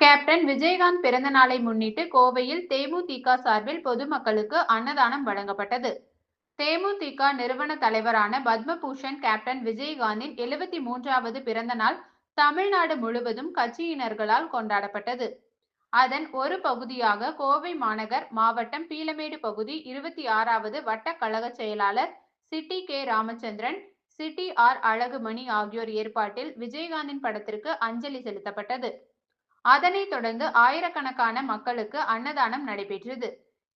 Captain Vijayakanth பிறந்த நாளை முன்னிட்டு கோவையில் தேமுதிக சார்பில் பொதுமக்களுக்கு அன்னதானம் வழங்கப்பட்டது. தேமுதிக நிறுவன தலைவரான பத்மபூஷன் கேப்டன் விஜயகாந்தின் எழுபத்தி மூன்றாவது பிறந்த நாள் தமிழ்நாடு முழுவதும் கட்சியினர்களால் கொண்டாடப்பட்டது. அதன் ஒரு பகுதியாக கோவை மாநகர் மாவட்டம் பீலமேடு பகுதி இருபத்தி ஆறாவது வட்ட கழக செயலாளர் city K Ramachandran city R Alagumani ஆகியோர் ஏற்பாட்டில் விஜயகாந்தின் படத்திற்கு அஞ்சலி செலுத்தப்பட்டது. அதனைத் தொடர்ந்து ஆயிரக்கணக்கான மக்களுக்கு அன்னதானம் நடைபெற்றது.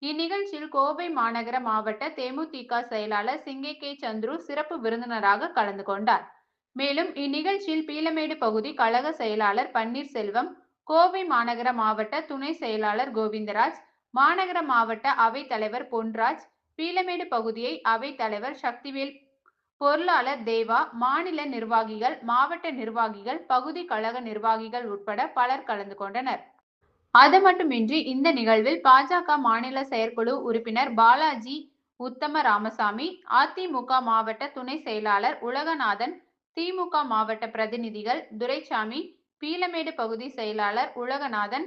இந்நிகழ்ச்சியில் கோவை மாநகர மாவட்ட தேமுதிக செயலாளர் சிங்கே கே சந்துரு சிறப்பு விருந்தினராக கலந்து கொண்டார். மேலும் இந்நிகழ்ச்சியில் பீலமேடு பகுதி கழக செயலாளர் பன்னீர்செல்வம் கோவை மாநகர மாவட்ட துணை செயலாளர் கோவிந்தராஜ் மாநகர மாவட்ட அவைத் தலைவர் பொன்ராஜ் பீலமேடு பகுதியை அவைத் தலைவர் சக்திவேல் பொருளாளர் தேவா மாநில நிர்வாகிகள் மாவட்ட நிர்வாகிகள் பகுதி கழக நிர்வாகிகள் உட்பட பலர் கலந்து கொண்டனர். அது மட்டுமின்றி இந்த நிகழ்வில் பாஜக மாநில செயற்குழு உறுப்பினர் பாலாஜி உத்தம ராமசாமி அதிமுக மாவட்ட துணை செயலாளர் உலகநாதன் திமுக மாவட்ட பிரதிநிதிகள் துரைசாமி பீலமேடு பகுதி செயலாளர் உலகநாதன்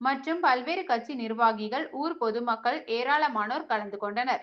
மற்றும் பல்வேறு கட்சி நிர்வாகிகள் ஊர் பொதுமக்கள் ஏராளமானோர் கலந்து கொண்டனர்.